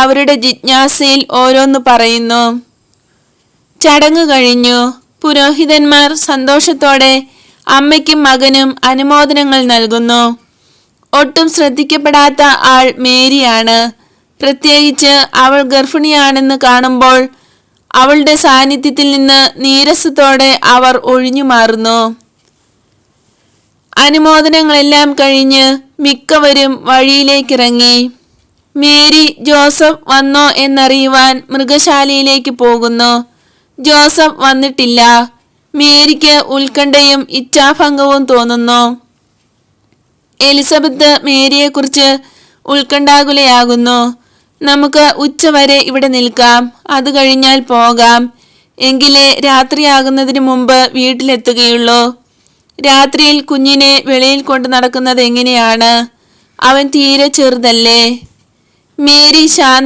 അവരുടെ ജിജ്ഞാസയിൽ ഓരോന്ന് പറയുന്നു. ചടങ്ങ് കഴിഞ്ഞു. പുരോഹിതന്മാർ സന്തോഷത്തോടെ അമ്മയ്ക്കും മകനും അനുമോദനങ്ങൾ നൽകുന്നു. ഒട്ടും ശ്രദ്ധിക്കപ്പെടാത്ത ആൾ മേരിയാണ്. പ്രത്യേകിച്ച് അവൾ ഗർഭിണിയാണെന്ന് കാണുമ്പോൾ അവളുടെ സാന്നിധ്യത്തിൽ നിന്ന് നീരസത്തോടെ അവർ ഒഴിഞ്ഞു മാറുന്നു. അനുമോദനങ്ങളെല്ലാം കഴിഞ്ഞ് മിക്കവരും വഴിയിലേക്കിറങ്ങി. മേരി ജോസഫ് വന്നോ എന്നറിയുവാൻ മൃഗശാലയിലേക്ക് പോകുന്നു. ജോസഫ് വന്നിട്ടില്ല. മേരിക്ക് ഉത്കണ്ഠയും ഇച്ഛാഭംഗവും തോന്നുന്നു. എലിസബത്ത് മേരിയെക്കുറിച്ച് ഉത്കണ്ഠാകുലയാകുന്നു. നമുക്ക് ഉച്ചവരെ ഇവിടെ നിൽക്കാം. അത് കഴിഞ്ഞാൽ പോകാം. എങ്കിലേ രാത്രിയാകുന്നതിന് മുമ്പ് വീട്ടിലെത്തുകയുള്ളൂ. രാത്രിയിൽ കുഞ്ഞിനെ വെളിയിൽ കൊണ്ട് നടക്കുന്നത് എങ്ങനെയാണ്? അവൻ തീരെ ചെറുതല്ലേ? മേരി ശാന്ത